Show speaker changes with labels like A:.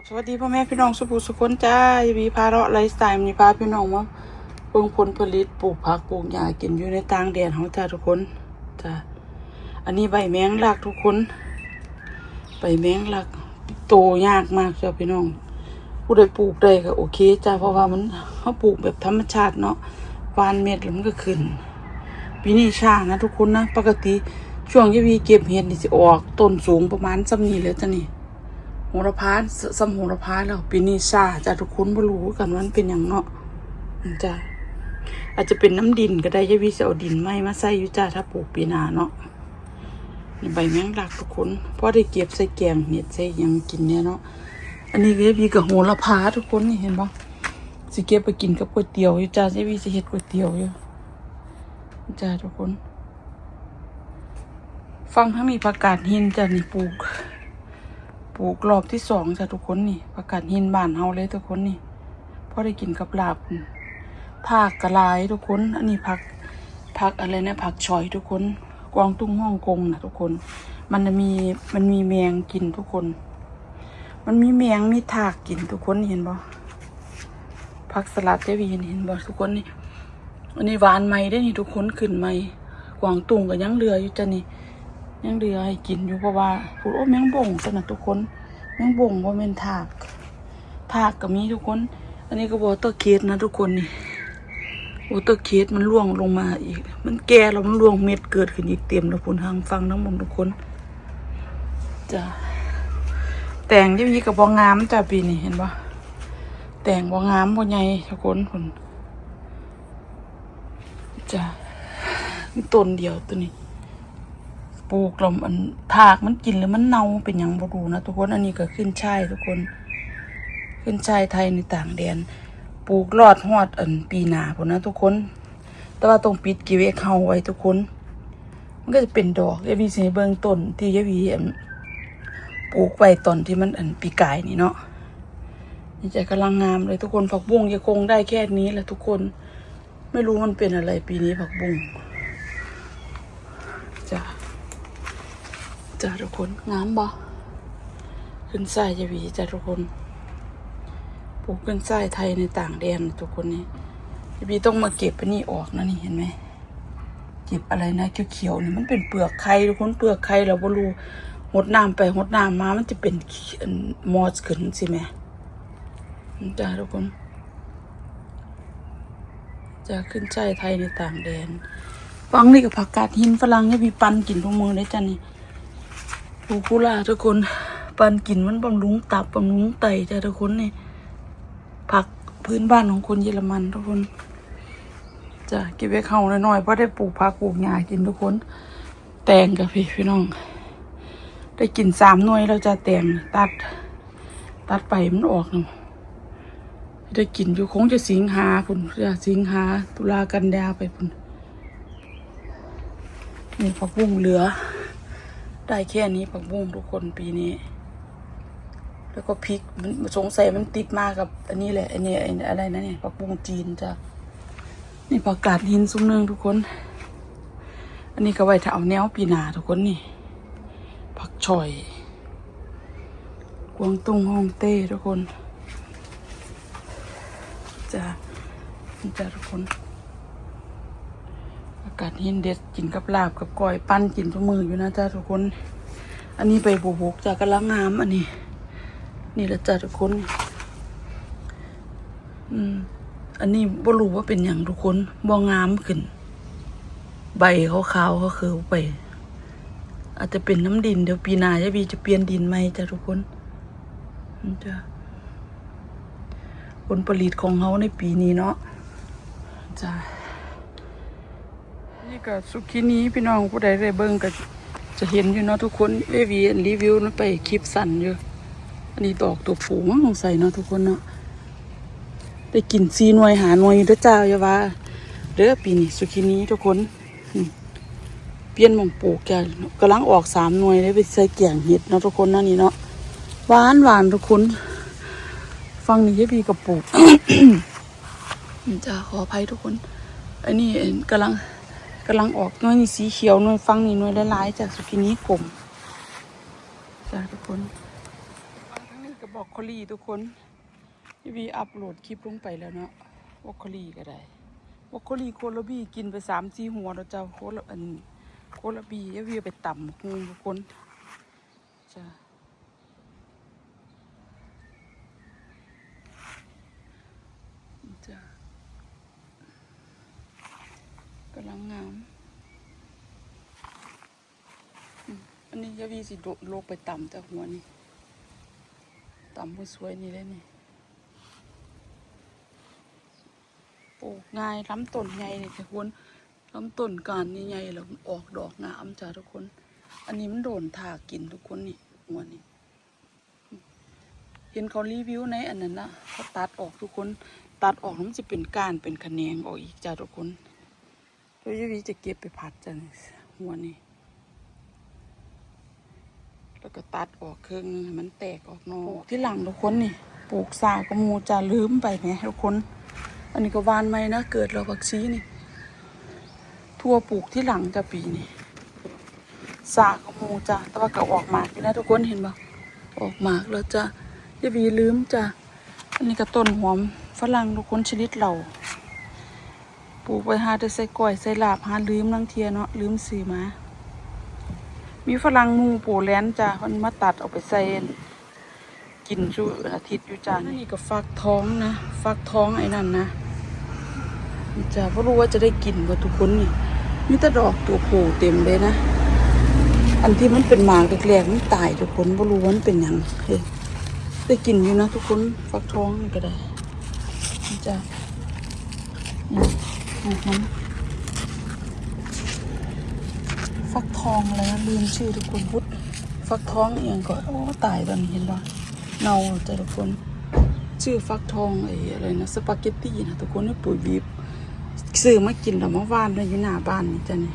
A: กับสวัสดีพ่อแม่พี่น้องสุภูสุคนจ้าอย่ามีพาเราะไลฟ์สไตล์มีพาพี่น้องมาเบิ่งผลผลิตปลูกผักปลูกหญ้ากินอยู่ในต่างแดนของจ้าทุกคนจ้าอันนี้ใบแมงลักทุกคน ใบแมงลักโตยากมากจ้าพี่น้องผู้ใดปลูกได้ก็โอเคจ้าเพราะว่ามันเขาปลูกแบบธรรมชาติเนาะวานเม็ดแล้วมันก็ขึ้นปีนี้ช้านะทุกคนนะ ปกติช่วงยีวีเก็บเห็ดนี่สิออกต้นสูงประมาณซ้ำนี้แล้วจ้ะนี่ โหระพาสซ้ำโหระพาแล้วปีนี้ซาจะทุกคนบ่รู้กันว่ามันเป็นอย่างเนาะอืมจ้ะอาจจะเป็นน้ำดินก็ได้ยายวิจะเอาดินไม้มาใส่ยู่จ้าถ้าปลูกปีนาเนาะนี่ใบแมงลักทุกคนพอได้เก็บใส่แกงเห็ดใส่ยังกินเนี่ยเนาะอันนี้ก็ยายวีกับโหระพาทุกคนนี่เห็นปะสิเก็บไปกินกับก๋วยเตี๋ยวยู่จ้ายายวีจะเฮ็ดก๋วยเตี๋ยวอยู่จ้าทุกคน ฟังทั้งนี้ประกาศหินจะนี่ปลูก ปลูกรอบที่สองจ้ะทุกคนนี่ประกาศหินบ้านเฮาเลยทุกคนนี่พอได้กินกับลาบผักกระลายทุกคน อันนี้ผักผักอะไรนะผักชอยทุกคนกวางตุ้งฮ่องกงนะทุกคน มันจะมีมันมีแมงกินทุกคน มันมีแมงมีถากกินทุกคนเห็นบ่ผักสลัดเจวีเห็นเห็นบ่ทุกคนนี่อันนี้หวานไหมได้นี่ทุกคนขึ้นไหมกวางตุ้งก็ยังเหลืออยู่จ้ะนี่ ยังเหลือให้กินอยู่เพราะว่าพูดโอ้แมงบ่งสนะทุกคนแมงบ่งว่าเป็นถากถากก็มีทุกคน อันนี้ก็วอเตอร์เคสนะทุกคนนี่วอเตอร์เคสมันร่วงลงมาอีก มันแก่แล้วมันร่วงเม็ดเกิดขึ้นอีกเต็มแล้วคุณทางฟังทั้งหมดทุกคนจ้ะแต่งยี่มีกับบองงามจ้ะปีนี้เห็นปะแต่งบองงามบ่ใหญ่ทุกคนคนจ้ะต้นเดียวตัวนี้ ปลูกล้วมันถากมันกินแล้วมันเน่าเป็นหยังบรูนะทุกคนอันนี้ก็ขึ้นช่ายทุกคน ขึ้นช่ายไทยในต่างแดนปลูกรอดฮอดอันปีหนาพุ่นะทุกคน แต่ว่าต้องปิดกิเวกเฮาไว้ทุกคน มันก็จะเป็นดอกยาวีสิให้เบิงต้นที่ยาวีอันปลูกไว้ตอนที่มันอันปีกายนี่เนาะนี่จะกำลังงามเลยทุกคนผักบุ้งยังคงได้แค่นี้แหละทุกคน ไม่รู้มันเป็นอะไรปีนี้ผักบุ้งจ้ะ จ้าทุกคนงามบ่ขึ้นไส้จะหวีจ้าทุกคนปลูกขึ้นไส้ไทยในต่างแดนทุกคนนี่จะบีต้องมาเก็บอันนี้ออกนะนี่เห็นไหมเก็บอะไรนะเขียวๆนี่มันเป็นเปลือกไข่ทุกคนเปลือกไข่เราบ่รู้หดน้ำไปหดน้ำมามันจะเป็นอันมอสขึ้นสิแม่จ้าทุกคนจะขึ้นไส้ไทยในต่างแดนฟังนี่กับผักกาดหินฝรั่งเนี่ยมีปันกินทุกมือเลยจ้านี่ ปูคุลาทุกคนปันกินมันบำรุงตับบำรุงไตจ้ะทุกคนนี่ผักพื้นบ้านของคนเยอรมันทุกคนจะเก็บไว้เข้าหน่อยๆเพราะได้ปลูกผักปลูกหญ้ากินทุกคน แตงกับพี่พี่น้อง ได้กินสามหน่วยเราจะแตงตัด ตัดไปมันออกเนาะได้กินอยู่คงจะสิงหาพุ่นจะสิงหาตุลากันยาไปพุ่นนี่ผักบุ้งเหลือ ได้แค่นี้ผักบุ้งทุกคนปีนี้ แล้วก็พริกมันสงสัยมันติดมากับ อันนี้แหละอันนี้อะไรนะเนี่ยผักบุ้งจีนจ้ะนี่ผักกาดหินซุ้มนืองทุกคน อันนี้ก็ไว้ถ้าเอาแนวปีนาทุกคนนี่ผักช่อยกวงตุ้งฮ่องเต้ทุกคนจ้ะจ้ะทุกคน กาศเย็นเด็ดกินกับลาบกับก้อยปั้นกินทุกมืออยู่นะจ้าทุกคน อันนี้ใบบุบกจากกระลังงามอันนี้ นี่ละจ้าทุกคน อืม อันนี้บ่รู้ว่าเป็นอย่างทุกคนบ่งามขึ้น ใบขาวๆก็คือไป อาจจะเป็นน้ำดินเดี๋ยวปีหน้าจะบีจะเปลี่ยนดินไหมจ้าทุกคนจ้าผลผลิตของเขาในปีนี้เนาะจ้า นี่ก็สุกินี้พี่น้องผู้ใดได้เบิ่งก็จะเห็นอยู่เนาะทุกคนเอวีรีวิวนะไปคลิปสั้นอยู่อันนี้ดอกตัวผูมั้งสงสัยเนาะทุกคนเนาะได้กินซีหน่วยหาหน่วยอยู่เด้จ้าอย่าว่าเด้อปีนี้สุกินี้ทุกคนเปลี่ยนหมองปลูกแกกำลังออกสามหน่วยได้ไปใส่เกี่ยงเห็ดเนาะทุกคนเนาะนี่เนาะหวานหวานทุกคนฟังนี่ยายบีกับปลูกจ้าขออภัยทุกคนอันนี้กำลัง กำลังออกหน้อยนี่สีเขียวหน้อยฟังนี่หน้อยลายๆจากสุกินี้กลมจ้าทุกคนทั้งนี้กับบอกคอลี่ทุกคนพี่วีอัพโหลดคลิปลงไปแล้วเนาะบอกคอลี่ก็ได้บอกคอลี่โคลบี้กินไปสามสี่หัวแล้วเจ้าโคลอันโคลบี้พี่วีไปต่ำหูทุกคนจ้าจ้ากำ ลังงาม อันนี้ยาวีสิโดดโลกไปต่ำแต่หัวนี่ต่ำผู้สวยนี่เลยนี่ปลูกง่ายลำต้นใหญ่เลยทุกคนลำต้นการนี่ใหญ่แล้วมันออกดอกงามจ้าทุกคน อันนี้มันโดนถากกินทุกคนนี่หัวนี่เห็นเขารีวิวในอันนั้นนะเขาตัดออกทุกคน ตัดออกแล้วมันจะเป็นกานเป็นขะแนงออกอีกจ้าทุกคน โดยยวีจะเก็บไปผัดจ้าหัวนี่แล้วก็ตัดออกครึ่งหนึงให้มันแตกออกนอกที่หลังทุกคนนี่ปลูกสากระมูจะลืมไปไหมทุกคน อันนี้ก็หวานไหมนะเกิดเราบักซีนี่ ทั่วปลูกที่หลังจะปีนี่สากระมูจ้ะแต่ว่าก็ออกหมากอยู่นะทุกคนเห็นปะออกหมากแล้วจ้ะอย่าวีลืมจ้ะอันนี้ก็ต้นหอมฝรั่งทุกคนชนิดเรา ปลูกไว้หาได้ใส่ก้อยใส่ลาบหาลืมนังเทียเนาะลืมซื้อมา มีฝรั่งมูปูแลนจ้ะมันมาตัดเอาไปใส่กินชูอาทิตย์อยู่จ้ะนี่ก็ฟักท้องนะฟักท้องไอ้นั่นนะนี่จ้ะเพราะรู้ว่าจะได้กินกับทุกคนนี่มีแต่ดอกตัวโผล่เต็มเลยนะ อันที่มันเป็นหมากแรกๆมันตายทุกคนไม่รู้ว่ามันเป็นยังเฮ้ยได้กินอยู่นะทุกคนฟักท้องก็ได้นี่จ้ะอืมอือหือ ฟักทองอะไรนะลืมชื่อทุกคนพุทธฟักทองเองก็โอ้ตายตอนนี้เห็นปะเน่าแต่ทุกคนชื่อฟักทองไอ้อะไรนะสปาเกตตี้นะทุกคนนี่ปุ๋ยบีบซื้อมากินแล้วมาว่านไว้อยู่หน้าบ้านนี่จ้ะนี่